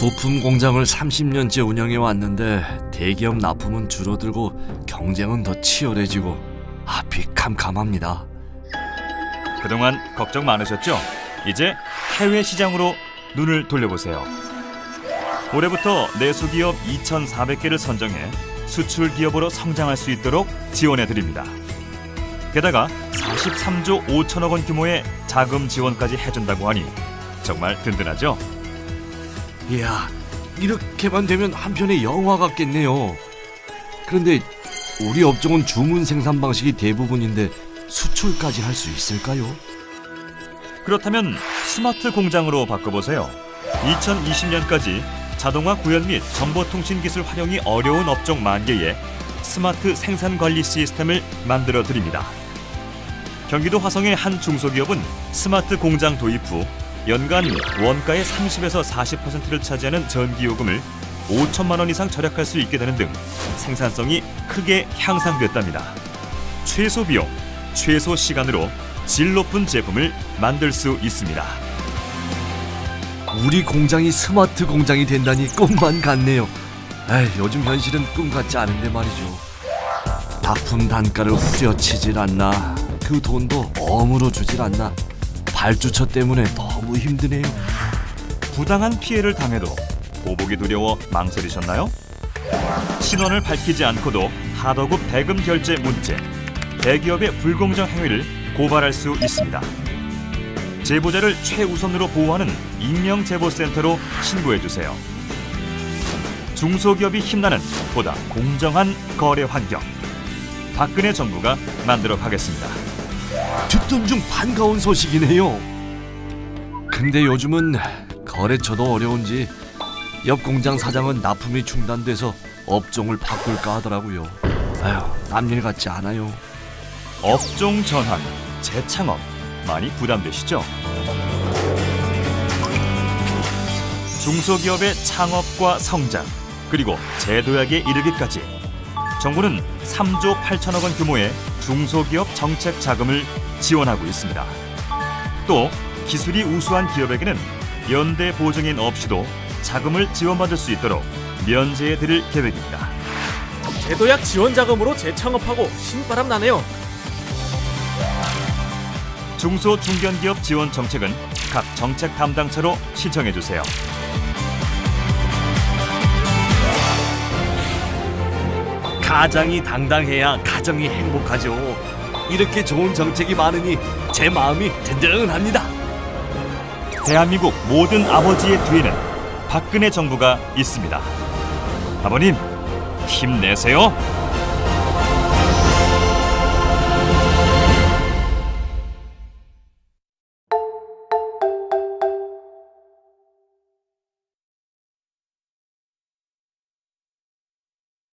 부품 공장을 30년째 운영해 왔는데 대기업 납품은 줄어들고 경쟁은 더 치열해지고 앞이 캄캄합니다. 그동안 걱정 많으셨죠? 이제 해외 시장으로 눈을 돌려보세요. 올해부터 내수기업 2,400개를 선정해 수출 기업으로 성장할 수 있도록 지원해 드립니다. 게다가 43조 5천억 원 규모의 자금 지원까지 해준다고 하니 정말 든든하죠? 이야, 이렇게만 되면 한편의 영화 같겠네요. 그런데 우리 업종은 주문 생산 방식이 대부분인데 수출까지 할 수 있을까요? 그렇다면 스마트 공장으로 바꿔보세요. 2020년까지 자동화 구현 및 정보통신 기술 활용이 어려운 업종 만 개에 스마트 생산 관리 시스템을 만들어 드립니다. 경기도 화성의 한 중소기업은 스마트 공장 도입 후 연간 원가의 30에서 40%를 차지하는 전기요금을 5천만 원 이상 절약할 수 있게 되는 등 생산성이 크게 향상됐답니다. 최소 비용, 최소 시간으로 질 높은 제품을 만들 수 있습니다. 우리 공장이 스마트 공장이 된다니 꿈만 같네요. 에이, 요즘 현실은 꿈 같지 않은데 말이죠. 납품 단가를 후려치질 않나, 그 돈도 어무로 주질 않나. 발주처 때문에 너무 힘드네요. 부당한 피해를 당해도 보복이 두려워 망설이셨나요? 신원을 밝히지 않고도 하도급 대금 결제 문제, 대기업의 불공정 행위를 고발할 수 있습니다. 제보자를 최우선으로 보호하는 익명제보센터로 신고해 주세요. 중소기업이 힘나는 보다 공정한 거래 환경. 박근혜 정부가 만들어 가겠습니다. 듣던 중 반가운 소식이네요. 근데 요즘은 거래처도 어려운지 옆 공장 사장은 납품이 중단돼서 업종을 바꿀까 하더라고요. 아휴, 남일 같지 않아요. 업종 전환, 재창업 많이 부담되시죠? 중소기업의 창업과 성장 그리고 재도약에 이르기까지 정부는 3조 8천억 원 규모의 중소기업 정책 자금을 지원하고 있습니다. 또 기술이 우수한 기업에게는 연대 보증인 없이도 자금을 지원받을 수 있도록 면제해 드릴 계획입니다. 제도약 지원 자금으로 재창업하고 신바람 나네요. 중소 중견기업 지원 정책은 각 정책 담당처로 신청해 주세요. 가장이 당당해야 가정이 행복하죠. 이렇게 좋은 정책이 많으니 제 마음이 든든합니다. 대한민국 모든 아버지의 뒤에는 박근혜 정부가 있습니다. 아버님, 힘내세요.